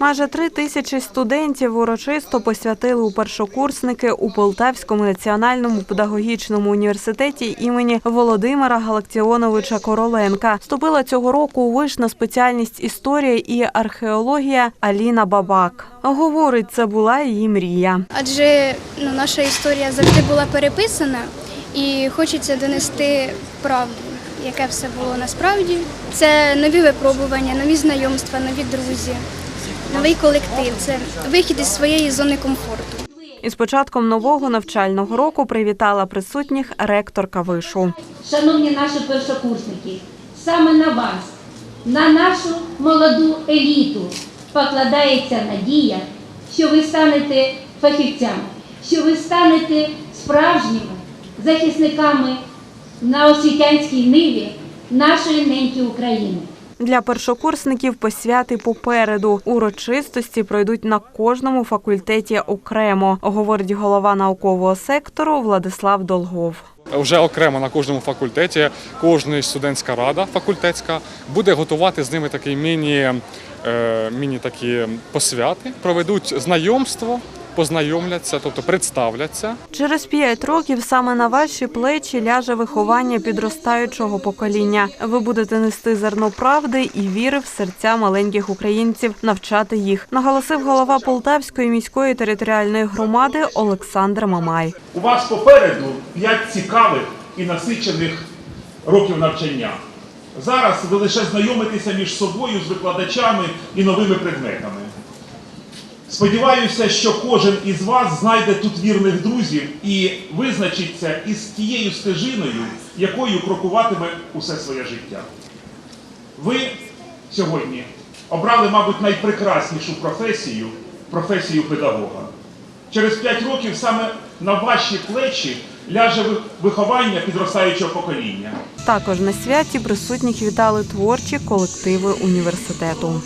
Майже три тисячі студентів урочисто посвятили у першокурсники у Полтавському національному педагогічному університеті імені Володимира Галактіоновича Короленка. Вступила цього року у виш на спеціальність історія і археологія Аліна Бабак. Говорить, це була її мрія. Адже ну, наша історія завжди була переписана і хочеться донести правду, яке все було насправді. Це нові випробування, нові знайомства, нові друзі, новий колектив. Це вихід із своєї зони комфорту. Із початком нового навчального року привітала присутніх ректорка вишу. Шановні наші першокурсники, саме на вас, на нашу молоду еліту покладається надія, що ви станете фахівцями, що ви станете справжніми захисниками на освітянській ниві нашої неньки України. Для першокурсників посвяти попереду. Урочистості пройдуть на кожному факультеті окремо, говорить голова наукового сектору Владислав Долгов. Вже окремо на кожному факультеті кожна студентська рада факультетська буде готувати з ними такі міні, е, міні такі посвяти, проведуть знайомство, познайомляться, тобто представляться. Через п'ять років саме на ваші плечі ляже виховання підростаючого покоління. Ви будете нести зерно правди і віри в серця маленьких українців, навчати їх, наголосив голова Полтавської міської територіальної громади Олександр Мамай. У вас попереду 5 цікавих і насичених років навчання. Зараз ви лише знайомитеся між собою з викладачами і новими предметами. Сподіваюся, що кожен із вас знайде тут вірних друзів і визначиться із тією стежиною, якою крокуватиме усе своє життя. Ви сьогодні обрали, мабуть, найпрекраснішу професію професію педагога. Через 5 років саме на ваші плечі ляже виховання підростаючого покоління. Також на святі присутніх вітали творчі колективи університету.